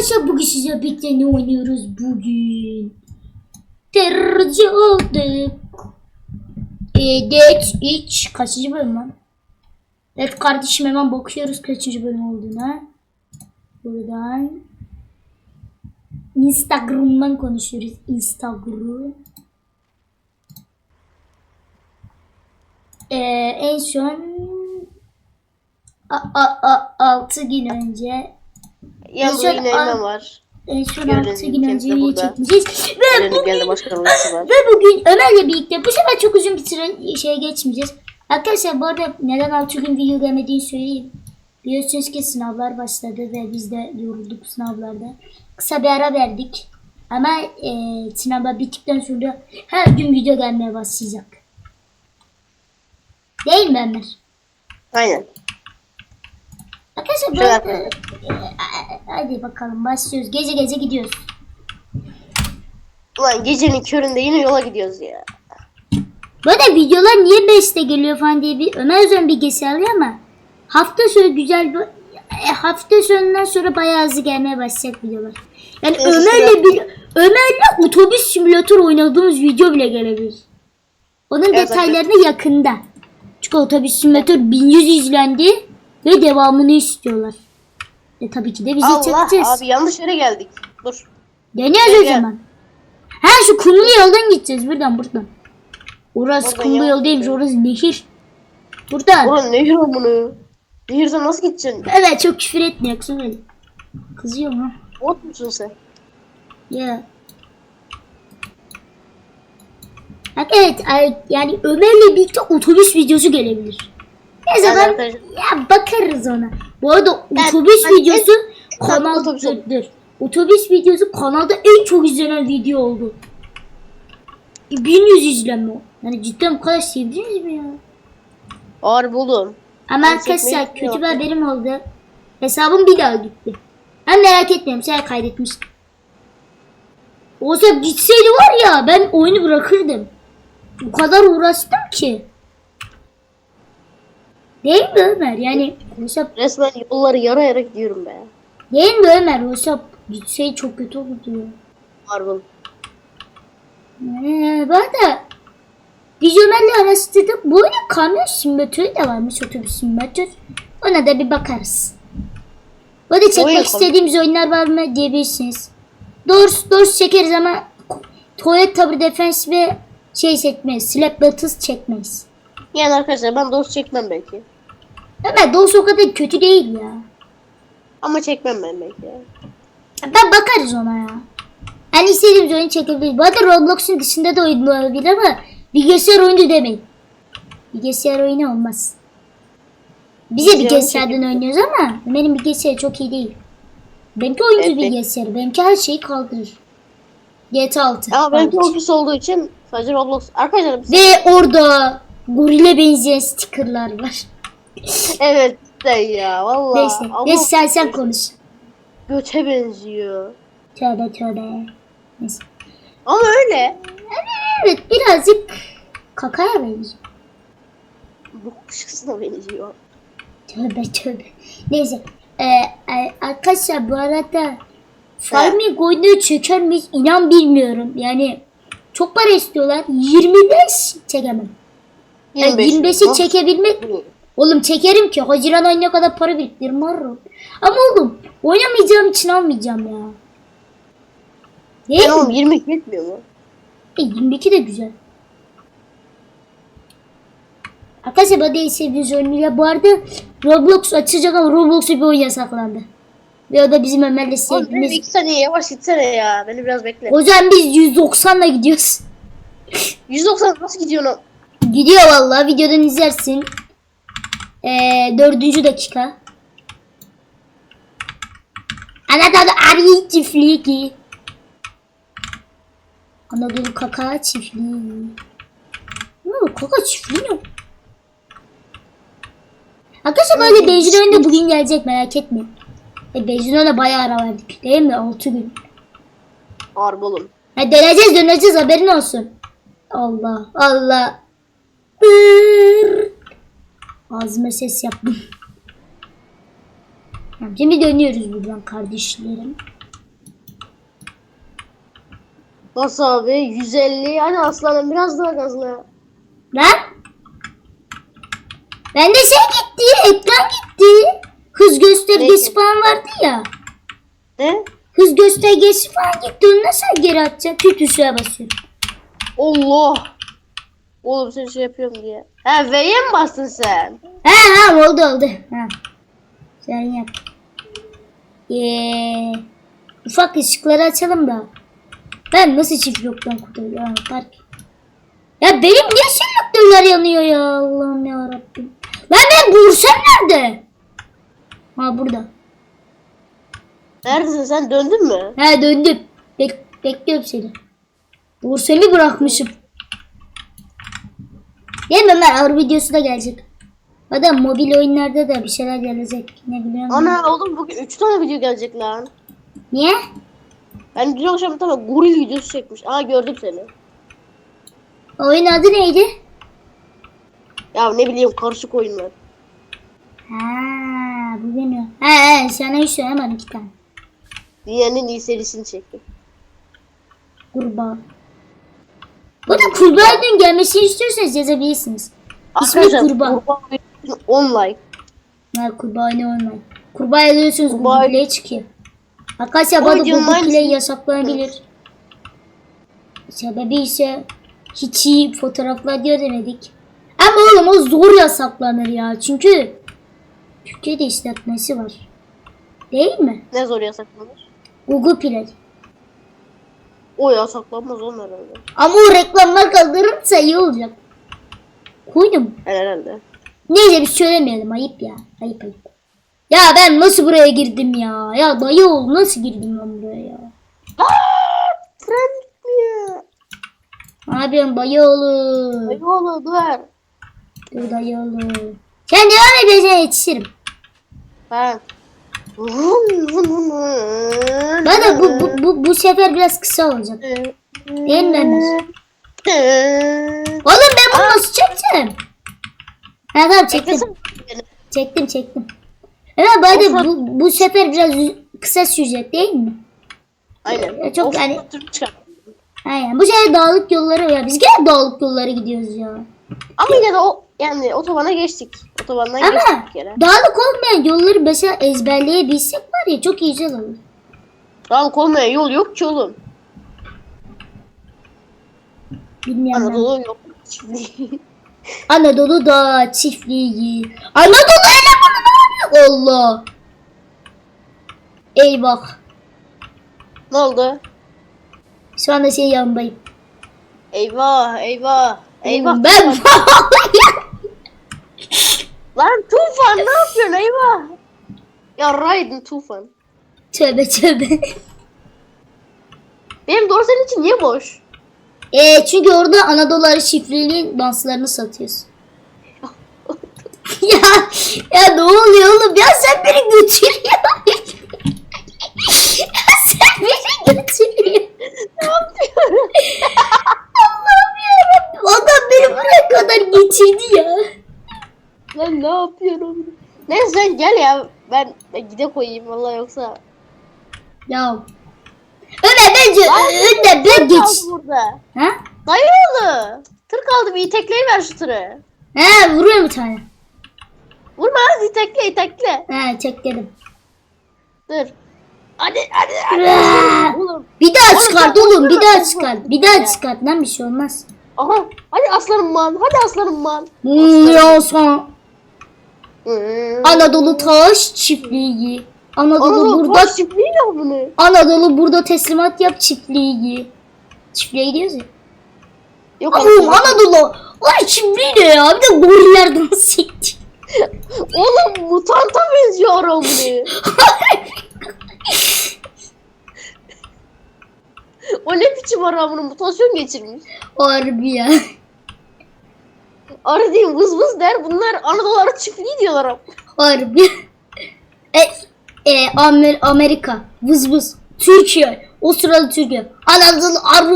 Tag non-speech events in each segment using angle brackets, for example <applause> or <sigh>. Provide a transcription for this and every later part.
Arkadaşlar bugün size birlikte ne oynuyoruz bugün? Terörcü olduk. E, Dead iç kaçıncı bölüm lan? Evet kardeşim hemen bakıyoruz kaçıncı bölüm olduğuna. Buradan. Instagram'dan konuşuyoruz. Instagram. Ee, en son 6 gün önce Yine ay- Eymen var. en son Gördüğünüz 6 gibi gün önce çekmişiz. Ve bugün, geldi var. <laughs> ve bugün Ömer'le birlikte bu sefer çok uzun bir süre şeye geçmeyeceğiz. Arkadaşlar bu arada neden 6 gün video gelmediğini söyleyeyim. Biliyorsunuz ki sınavlar başladı ve biz de yorulduk sınavlarda. Kısa bir ara verdik. Ama e, sınavlar bittikten sonra her gün video gelmeye başlayacak. Değil mi Ömer? Aynen. Arkadaşlar bu Şöyle arada, e, hadi bakalım başlıyoruz. Gece gece gidiyoruz. Ulan gecenin köründe yine yola gidiyoruz ya. Böyle videolar niye 5'te geliyor falan diye bir Ömer Özön bilgisi alıyor ama hafta sonu güzel bir e, hafta sonundan sonra bayağı hızlı gelmeye başlayacak videolar. Yani Evet, Ömer'le bir Ömer'le otobüs simülatör oynadığımız video bile gelebilir. Onun Evet, detaylarını yakında. Çünkü otobüs simülatör 1100 izlendi ve devamını istiyorlar. E tabii ki de bize Allah çekeceğiz. abi yanlış yere geldik. Dur. Deniyoruz o Gel. zaman. Ha şu kumlu yoldan gideceğiz buradan buradan. Orası kumlu yol değilmiş orası nehir. Buradan. Ulan nehir o bunu. Nehirden nasıl gideceksin? Evet çok küfür etme yoksa öyle. Kızıyor mu? Bot musun sen? Ya. Bak evet yani Ömer'le birlikte otobüs videosu gelebilir. Ne zaman ya bakarız ona. Bu arada Ben- otobüs ben- videosu ben- kanal otobüs. Otobüs videosu kanalda en çok izlenen video oldu. 1100 izlenme. Yani cidden bu kadar sevdiniz mi ya? Ağır buldum. Ama arkadaşlar kötü bir haberim oldu. Hesabım bir daha gitti. Ben merak etmiyorum. Sen kaydetmiştim. Oysa gitseydi var ya ben oyunu bırakırdım. O kadar uğraştım ki. Değil mi Ömer? Yani oysa Resmen yolları yara yara gidiyorum be. değil mi Ömer? Oysa gitseydi çok kötü olurdu buldum. Ee, bu arada biz Ömer'le araştırdık. Bu oyunun kamyon simülatörü de varmış otobüs simülatör. Ona da bir bakarız. Bu arada çekmek yapalım. istediğimiz oyunlar var mı diyebilirsiniz. Doğrusu, doğrusu çekeriz ama Toilet Tower Defense ve şey çekmeyiz. Slap Battles çekmeyiz. Yani arkadaşlar ben dost çekmem belki. Ömer doğrusu o kadar kötü değil ya. Ama çekmem ben belki. Ben bakarız ona ya. Yani istediğimiz oyunu çekebiliriz. Bu arada Roblox'un dışında da oyun olabilir ama bilgisayar oyunu demeyin. Bilgisayar oyunu olmaz. Biz de Bilgisayar bilgisayardan oynuyoruz ama benim bilgisayar çok iyi değil. Benimki oyuncu Evet. bilgisayarı. Benimki her şeyi kaldırır. GTA 6. Ama benimki ofis olduğu için sadece Roblox. Arkadaşlar. Ve orada gorile benzeyen stickerlar var. <laughs> Evet de ya valla. Neyse. Ama Neyse sen, sen konuş. Göte benziyor. Tövbe tövbe. Neyse. Ama öyle. Evet birazcık kakaya benziyor. Bu kuşkusuna benziyor. Tövbe tövbe. Neyse. Ee, e, arkadaşlar bu arada Farming oyunu çeker miyiz inan bilmiyorum. Yani çok para istiyorlar. 25 çekemem. Yani 25 25'i çekebilmek Oğlum çekerim ki Haziran ayına kadar para biriktiririm varım. Ama oğlum oynamayacağım için almayacağım ya. Ben mi? oğlum 20 yetmiyor mu? E, 22 de güzel. Arkadaşlar bu değil sevdiğiniz oyunuyla bu arada Roblox açacak ama Roblox'u bir oyun yasaklandı. Ve o da bizim Ömer'le Oğlum benim sevdiğimiz. 2 saniye yavaş gitsene ya. Beni biraz bekle. O zaman biz 190'la gidiyoruz. 190 nasıl gidiyorsun? o? Gidiyor vallahi videodan izlersin. Ee, dördüncü dakika. Anadolu Arı çiftliği. Anadolu Kaka çiftliği. Ne kaka çiftliği ne? Arkadaşlar böyle benzin oyunu da bugün gelecek merak etmeyin. E, benzin oyuna bayağı ara verdik değil mi? 6 gün. Harbi oğlum. Ha, döneceğiz döneceğiz haberin olsun. Allah Allah. Ağzıma ses yaptım. Şimdi dönüyoruz buradan kardeşlerim. Bas abi 150. Hadi aslanım biraz daha gazla. Lan. Bende şey gitti. Ekran gitti. Hız göstergesi Neyse. falan vardı ya. Ne? Hız göstergesi falan gitti. Onu nasıl geri atacağım? Tüh tuşuna basıyorum. Allah. Oğlum sen şey yapıyorum diye. Ha V'ye mi bastın sen? Ha ha oldu oldu. Ha. Sen yap. Ee, ufak ışıkları açalım da. Ben nasıl çift yoktan kurtuluyorum? Fark. Ya benim niye selektörler yanıyor ya Allah'ım ya Rabbim. Lan ben Bursa'm nerede? Ha burada. Neredesin sen döndün mü? Ha döndüm. Bek bekliyorum seni. Bursa'mı bırakmışım. Değil mi Ömer? Avru videosu da gelecek. Adam mobil oyunlarda da bir şeyler gelecek. Ne biliyorum. Ana oğlum bugün 3 tane video gelecek lan. Niye? Ben dün akşam tamam goril videosu çekmiş. Aa gördüm seni. Oyun adı neydi? Ya ne bileyim karışık oyunlar. Ha, bu benim. Ha, ha sana hiç söylemedim iki tane. Dünyanın iyi serisini çektim. Kurbağa. Bu da kurbağa dün gelmesini istiyorsanız yazabilirsiniz. İsmi Arkadaşlar kurbağa. kurbağa videosu 10 like. Ha, kurbağa ne olmaz. Kurbağa yazıyorsunuz Kurbağa- Google çıkıyor. Arkadaşlar O bu arada videonun Google Play aynısını- yasaklanabilir. Sebebi ise hiç iyi fotoğraflar görmedik. Ama oğlum o zor yasaklanır ya. Çünkü Türkiye'de işletmesi var. Değil mi? Ne zor yasaklanır? Google Play. O yasaklanmaz oğlum herhalde. Ama o reklamlar kaldırırsa iyi olacak. Koydum. Herhalde. Neyse biz söylemeyelim ayıp ya. Ayıp ayıp. Ya ben nasıl buraya girdim ya? Ya dayı oğlu nasıl girdim ben buraya ya? Tren gitmiyor. Ne yapıyorsun dayı oğlu? Ay oğlum dur. Dur dayı oğlu. Sen devam et ben yetişirim. Ben. Bana bu, bu, bu, bu sefer biraz kısa olacak. Değil mi? Oğlum ben bunu nasıl çekeceğim? Ha tamam çektim. Çektim çektim. Evet arada bu, bu sefer biraz kısa sürecek değil mi? Aynen. Ya çok Of, yani-. Aynen. Bu sefer dağlık yolları ya. Biz gene dağlık yollara gidiyoruz ya. Ama yine de o yani otobana geçtik. Otobandan geçtik bir kere. dağlık olmayan yolları mesela ezberleyebilsek var ya çok güzel olur. Dağlık olmayan yol yok ki oğlum. Bilmiyorum. ben. Anadolu yok. <laughs> Anadolu Dağı çiftliği. Anadolu ne yapıyor? Allah. Eyvah. ne oldu? Şu anda senin yanındayım. Eyvah eyvah. Eyvah. Ben <laughs> Lan Tufan ne yapıyorsun eyvah. Ya Raiden Tufan. tövbe tövbe. Benim doğru senin için niye boş? E, çünkü orada Anadolu çiftliğinin danslarını satıyorsun. <laughs> ya ya ne oluyor oğlum ya sen beni götür ya. ya sen beni götür ya. ne yapıyorum? <laughs> Allah'ım yarabbim adam beni buraya kadar getirdi ya. Lan ne yapıyorum? Neyse sen gel ya. Ben, ben gide koyayım vallahi yoksa. Ya. Ömer bence önde ben geç. Burada. Ha? Dayı oğlu. Tır kaldı bir itekleyi ver şu tırı. He vuruyor bir tane. Vurma hadi itekle itekle. He çekledim. Dur. Hadi hadi hadi. Oğlum. Bir daha çıkart sen oğlum bir daha sen çıkart. Bir daha Ya. çıkart lan bir şey olmaz. Aha. Hadi aslanım man. Hadi aslanım man. Milyosan. Hmm. Anadolu Taş Çiftliği. Anadolu Anadolu burada burada. Çiftliği ya bunu. Anadolu burada teslimat yap çiftliği. Çiftliğe gidiyoruz ya. Yok Oğlum Anadolu. Ay çiftliği ne ya? Bir de goriller dans <laughs> etti. Oğlum mutanta benziyor ara <laughs> bunu. o ne biçim ara bunu mutasyon geçirmiş. Harbi ya. Arı değil vız vız der. Bunlar Anadolu arı çiftliği diyorlar. Harbi. E, e, Amer Amerika. Vız vız. Türkiye. O sırada Türkiye. Anadolu arı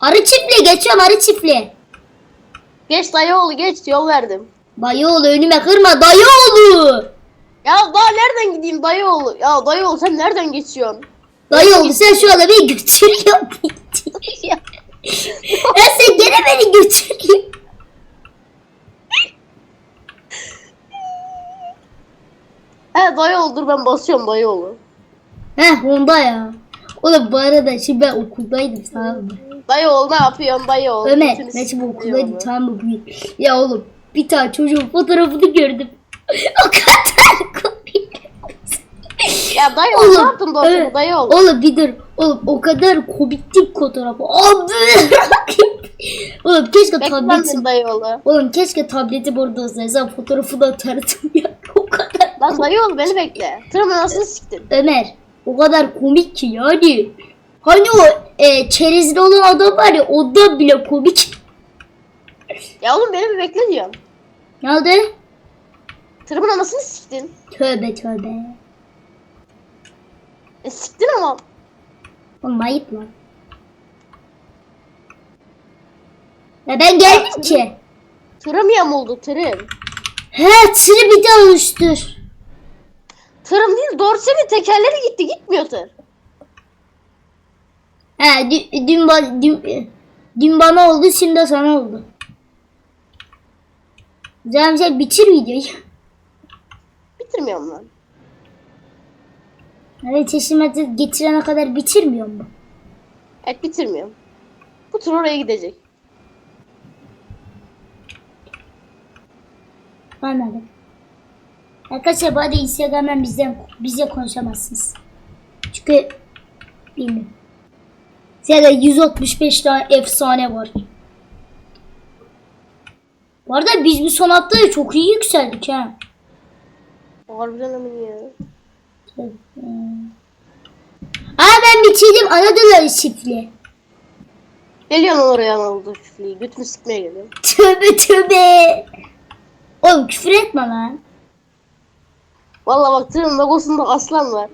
arı çiftliği geçiyorum arı çiftliği. Geç dayı oğlu geç yol verdim. Dayıoğlu önüme kırma dayıoğlu. Ya daha nereden gideyim dayı oğlu? Ya dayı oğlu sen nereden geçiyorsun? Dayı oldu sen şu anda beni götürüyorsun. Ya, ya sen gene beni götürüyorsun. he dayı oğlu dur ben basıyorum dayı oğlu. Heh onda ya. Oğlum bu arada şimdi ben okuldaydım tamam mı? Dayı oğlu ne yapıyorsun dayı oğlu? Ömer Götünü ben şimdi okuldaydım tamam mı? Ya oğlum bir tane çocuğun fotoğrafını gördüm. <laughs> o kadar. Ya dayı oğlu ne yaptın dostum evet. dayı oğlu? Oğlum bir dur. Oğlum o kadar komikti ki fotoğrafı. Abi. <laughs> oğlum keşke tabletim. Beklendim dayı oğlu. Oğlum keşke tableti burada olsaydı. Fotoğrafı da atardım ya. <laughs> O kadar. Lan dayı oğlu beni bekle. Tırın anasını siktin. Ömer o kadar komik ki yani. Hani o e, çerezli olan adam var ya o da bile komik. Ya oğlum beni bir bekle diyorum. Ne oldu? Tırımın anasını siktin. Tövbe tövbe. E siktin ama. Oğlum ayıp lan. Ya ben geldim ki. Tırım yamuldu tırım. He tırı bir daha oluştur. Tırım değil dorsenin tekerleri gitti gitmiyor tır. He dün, dün, dün, dün bana oldu şimdi de sana oldu. Güzel güzel bitir videoyu. Bitirmiyorum lan. Evet teslimatı getirene kadar bitirmiyor mu? Evet bitirmiyorum. Bu tır oraya gidecek. Anladım. Arkadaşlar bu arada Instagram'dan bizden bizle konuşamazsınız. Çünkü bilmiyorum. Size 165 tane efsane var. Bu arada biz bu son hafta da çok iyi yükseldik ha. Harbiden ama ya. Aa ben bitirdim Anadolu çiftliği. Geliyorum oraya Anadolu çiftliği. Götünü sıkmaya geliyorum. Tövbe tövbe. Oğlum küfür etme lan. Valla bak tırın logosunda aslan var.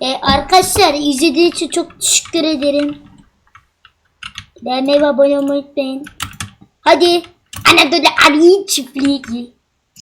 E, arkadaşlar izlediğiniz için çok teşekkür ederim. Beğenmeyi ve abone olmayı unutmayın. Hadi Anadolu Arı çiftliği.